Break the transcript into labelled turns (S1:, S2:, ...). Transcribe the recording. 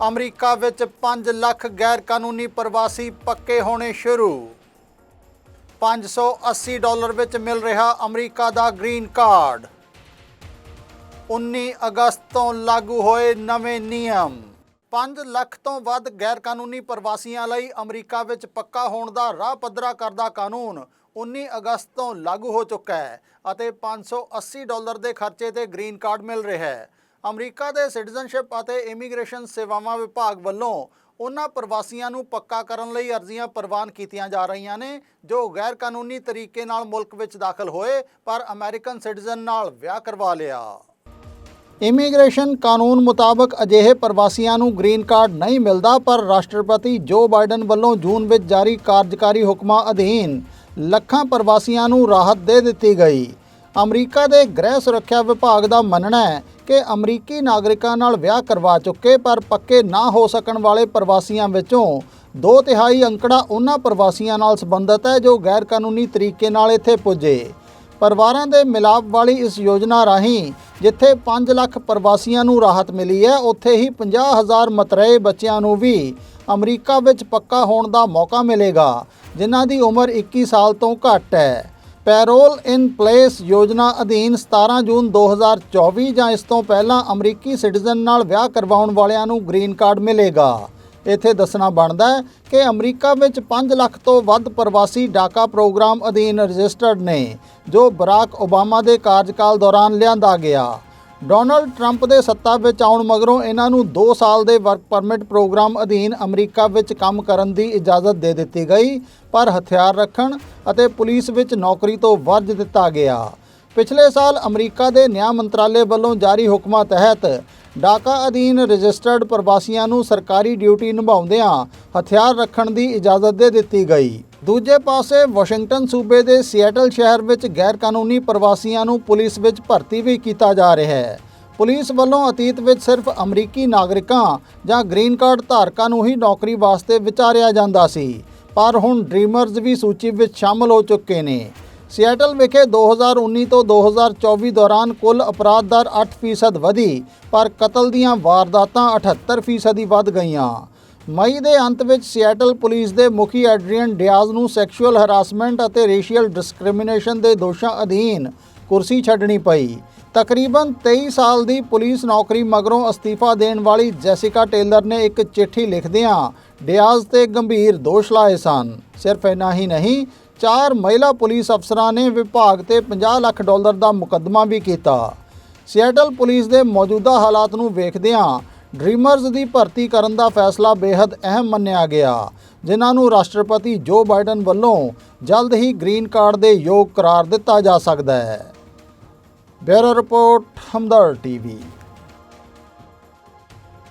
S1: America ਵਿੱਚ 5 ਲੱਖ ਗੈਰ ਕਾਨੂੰਨੀ ਪ੍ਰਵਾਸੀ ਪੱਕੇ ਹੋਣੇ ਸ਼ੁਰੂ। 580 ਡਾਲਰ ਵਿੱਚ ਮਿਲ ਰਿਹਾ ਅਮਰੀਕਾ ਦਾ ਗ੍ਰੀਨ ਕਾਰਡ। 19 ਅਗਸਤ ਤੋਂ ਲਾਗੂ ਹੋਏ ਨਵੇਂ ਨਿਯਮ। 5 ਲੱਖ ਤੋਂ ਵੱਧ ਗੈਰ ਕਾਨੂੰਨੀ ਪ੍ਰਵਾਸੀਆਂ ਲਈ ਅਮਰੀਕਾ ਵਿੱਚ ਪੱਕਾ ਹੋਣ ਦਾ ਰਾਹ ਪੱਧਰਾ ਕਰਦਾ ਕਾਨੂੰਨ 19 ਅਗਸਤ ਤੋਂ ਲਾਗੂ ਹੋ ਚੁੱਕਾ ਹੈ ਅਤੇ 580 ਡਾਲਰ ਦੇ ਖਰਚੇ ਤੇ ਗ੍ਰੀਨ ਕਾਰਡ ਮਿਲ ਰਿਹਾ ਹੈ। ਅਮਰੀਕਾ ਦੇ ਸਿਟੀਜ਼ਨਸ਼ਿਪ ਅਤੇ ਇਮੀਗ੍ਰੇਸ਼ਨ ਸੇਵਾਵਾਂ ਵਿਭਾਗ ਵੱਲੋਂ ਉਹਨਾਂ ਪ੍ਰਵਾਸੀਆਂ ਨੂੰ ਪੱਕਾ ਕਰਨ ਲਈ ਅਰਜ਼ੀਆਂ ਪ੍ਰਵਾਨ ਕੀਤੀਆਂ ਜਾ ਰਹੀਆਂ ਨੇ, ਜੋ ਗੈਰ ਕਾਨੂੰਨੀ ਤਰੀਕੇ ਨਾਲ ਮੁਲਕ ਵਿੱਚ ਦਾਖਲ ਹੋਏ, ਪਰ ਅਮਰੀਕਨ ਸਿਟੀਜ਼ਨ ਨਾਲ ਵਿਆਹ ਕਰਵਾ ਲਿਆ। ਇਮੀਗ੍ਰੇਸ਼ਨ ਕਾਨੂੰਨ ਮੁਤਾਬਕ ਅਜਿਹੇ ਪ੍ਰਵਾਸੀਆਂ ਨੂੰ ਗ੍ਰੀਨ ਕਾਰਡ ਨਹੀਂ ਮਿਲਦਾ, ਪਰ ਰਾਸ਼ਟਰਪਤੀ ਜੋ ਬਾਈਡਨ ਵੱਲੋਂ ਜੂਨ ਵਿੱਚ ਜਾਰੀ ਕਾਰਜਕਾਰੀ ਹੁਕਮਾਂ ਅਧੀਨ ਲੱਖਾਂ ਪ੍ਰਵਾਸੀਆਂ ਨੂੰ ਰਾਹਤ ਦੇ ਦਿੱਤੀ ਗਈ। ਅਮਰੀਕਾ ਦੇ ਗ੍ਰਹਿ ਸੁਰੱਖਿਆ ਵਿਭਾਗ ਦਾ ਮੰਨਣਾ ਹੈ ਕਿ ਅਮਰੀਕੀ ਨਾਗਰਿਕਾਂ ਨਾਲ ਵਿਆਹ ਕਰਵਾ ਚੁੱਕੇ, ਪਰ ਪੱਕੇ ਨਾ ਹੋ ਸਕਣ ਵਾਲੇ ਪ੍ਰਵਾਸੀਆਂ ਵਿੱਚੋਂ ਦੋ ਤਿਹਾਈ ਅੰਕੜਾ ਉਹਨਾਂ ਪ੍ਰਵਾਸੀਆਂ ਨਾਲ ਸੰਬੰਧਿਤ ਹੈ ਜੋ ਗੈਰ ਕਾਨੂੰਨੀ ਤਰੀਕੇ ਨਾਲ ਇੱਥੇ ਪੁੱਜੇ। ਪਰਿਵਾਰਾਂ ਦੇ ਮਿਲਾਪ ਵਾਲੀ ਇਸ ਯੋਜਨਾ ਰਾਹੀਂ ਜਿੱਥੇ 5 ਲੱਖ ਪ੍ਰਵਾਸੀਆਂ ਨੂੰ ਰਾਹਤ ਮਿਲੀ ਹੈ, ਉੱਥੇ ਹੀ 50000 ਮਤਰੇਏ ਬੱਚਿਆਂ ਨੂੰ ਵੀ ਅਮਰੀਕਾ ਵਿੱਚ ਪੱਕਾ ਹੋਣ ਦਾ ਮੌਕਾ ਮਿਲੇਗਾ, ਜਿਨ੍ਹਾਂ ਦੀ ਉਮਰ 21 ਸਾਲ ਤੋਂ ਘੱਟ ਹੈ। ਪੈਰੋਲ ਇਨ ਪਲੇਸ ਯੋਜਨਾ ਅਧੀਨ 17 ਜੂਨ 2024 ਜਾਂ ਇਸ ਤੋਂ ਪਹਿਲਾਂ ਅਮਰੀਕੀ ਸਿਟੀਜ਼ਨ ਨਾਲ ਵਿਆਹ ਕਰਵਾਉਣ ਵਾਲਿਆਂ ਨੂੰ ਗ੍ਰੀਨ ਕਾਰਡ ਮਿਲੇਗਾ। ਇੱਥੇ ਦੱਸਣਾ ਬਣਦਾ ਹੈ ਕਿ ਅਮਰੀਕਾ ਵਿੱਚ 5 ਲੱਖ ਤੋਂ ਵੱਧ ਪ੍ਰਵਾਸੀ ਡਾਕਾ ਪ੍ਰੋਗਰਾਮ ਅਧੀਨ ਰਜਿਸਟਰਡ ਨੇ, ਜੋ ਬਰਾਕ ਓਬਾਮਾ ਦੇ ਕਾਰਜਕਾਲ ਦੌਰਾਨ ਲਿਆਂਦਾ ਗਿਆ। ਡੋਨਲਡ ਟਰੰਪ ਦੇ ਸੱਤਾ ਵਿੱਚ ਆਉਣ ਮਗਰੋਂ ਇਹਨਾਂ ਨੂੰ 2 ਸਾਲ ਦੇ ਵਰਕ ਪਰਮਿਟ ਪ੍ਰੋਗਰਾਮ ਅਧੀਨ ਅਮਰੀਕਾ ਵਿੱਚ ਕੰਮ ਕਰਨ ਦੀ ਇਜਾਜ਼ਤ ਦੇ ਦਿੱਤੀ ਗਈ, ਪਰ ਹਥਿਆਰ ਰੱਖਣ ਅਤੇ ਪੁਲਿਸ ਵਿੱਚ ਨੌਕਰੀ ਤੋਂ ਵਰਜ ਦਿੱਤਾ ਗਿਆ। ਪਿਛਲੇ ਸਾਲ ਅਮਰੀਕਾ ਦੇ ਨਿਆਂ ਮੰਤਰਾਲੇ ਵੱਲੋਂ ਜਾਰੀ ਹੁਕਮਾਂ ਤਹਿਤ ਡਾਕਾ ਅਧੀਨ ਰਜਿਸਟਰਡ ਪ੍ਰਵਾਸੀਆਂ ਨੂੰ ਸਰਕਾਰੀ ਡਿਊਟੀ ਨਿਭਾਉਂਦਿਆਂ ਹਥਿਆਰ ਰੱਖਣ ਦੀ ਇਜਾਜ਼ਤ ਦੇ ਦਿੱਤੀ ਗਈ। ਦੂਜੇ ਪਾਸੇ ਵਾਸ਼ਿੰਗਟਨ ਸੂਬੇ ਦੇ ਸੀਐਟਲ ਸ਼ਹਿਰ ਵਿੱਚ ਗੈਰ ਕਾਨੂੰਨੀ ਪ੍ਰਵਾਸੀਆਂ ਨੂੰ ਪੁਲਿਸ ਵਿੱਚ ਭਰਤੀ ਵੀ ਕੀਤਾ ਜਾ ਰਿਹਾ ਹੈ। ਪੁਲਿਸ ਵੱਲੋਂ ਅਤੀਤ ਵਿੱਚ ਸਿਰਫ ਅਮਰੀਕੀ ਨਾਗਰਿਕਾਂ ਜਾਂ ਗ੍ਰੀਨ ਕਾਰਡ ਧਾਰਕਾਂ ਨੂੰ ਹੀ ਨੌਕਰੀ ਵਾਸਤੇ ਵਿਚਾਰਿਆ ਜਾਂਦਾ ਸੀ, ਪਰ ਹੁਣ ਡ੍ਰੀਮਰਜ਼ ਵੀ ਸੂਚੀ ਵਿੱਚ ਸ਼ਾਮਲ ਹੋ ਚੁੱਕੇ ਨੇ। ਸੀਐਟਲ ਵਿਖੇ 2019 ਤੋਂ 2024 ਦੌਰਾਨ ਕੁੱਲ ਅਪਰਾਧ ਦਰ 8% ਵਧੀ, ਪਰ ਕਤਲ ਦੀਆਂ ਵਾਰਦਾਤਾਂ 78% ਹੀ ਵੱਧ ਗਈਆਂ। ਮਈ ਦੇ ਅੰਤ ਵਿੱਚ ਸੀਐਟਲ ਪੁਲਿਸ ਦੇ ਮੁਖੀ ਐਡਰੀਅਨ ਡਿਆਜ਼ ਨੂੰ ਸੈਕਸ਼ੂਅਲ ਹਰਾਸਮੈਂਟ ਅਤੇ ਰੇਸ਼ੀਅਲ ਡਿਸਕ੍ਰਿਮੀਨੇਸ਼ਨ ਦੇ ਦੋਸ਼ਾਂ ਅਧੀਨ ਕੁਰਸੀ ਛੱਡਣੀ ਪਈ। ਤਕਰੀਬਨ 23 ਸਾਲ ਦੀ ਪੁਲਿਸ ਨੌਕਰੀ ਮਗਰੋਂ ਅਸਤੀਫਾ ਦੇਣ ਵਾਲੀ ਜੈਸਿਕਾ ਟੇਲਰ ਨੇ ਇੱਕ ਚਿੱਠੀ ਲਿਖਦਿਆਂ ਡਿਆਜ਼ ਤੇ ਗੰਭੀਰ ਦੋਸ਼ ਲਾਏ ਸਨ। ਸਿਰਫ ਇੰਨਾ ਹੀ ਨਹੀਂ, ਚਾਰ ਮਹਿਲਾ ਪੁਲਿਸ ਅਫਸਰਾਂ ਨੇ ਵਿਭਾਗ ਤੇ 50 ਲੱਖ ਡਾਲਰ ਦਾ ਮੁਕੱਦਮਾ ਵੀ ਕੀਤਾ। ਸੀਐਟਲ ਪੁਲਿਸ ਦੇ ਮੌਜੂਦਾ ਹਾਲਾਤ ਨੂੰ ਵੇਖਦਿਆਂ ਡ੍ਰੀਮਰਜ਼ ਦੀ ਭਰਤੀ ਕਰਨ ਦਾ ਫੈਸਲਾ ਬੇहद ਅਹਿਮ ਮੰਨਿਆ ਗਿਆ, ਜਿਨ੍ਹਾਂ ਨੂੰ ਰਾਸ਼ਟਰਪਤੀ ਜੋ ਬਾਈਡਨ ਵੱਲੋਂ ਜਲਦ ਹੀ ਗ੍ਰੀਨ ਕਾਰਡ ਦੇ ਯੋਗ ਕਰਾਰ ਦਿੱਤਾ ਜਾ ਸਕਦਾ ਹੈ। Bureau report Hamdard TV.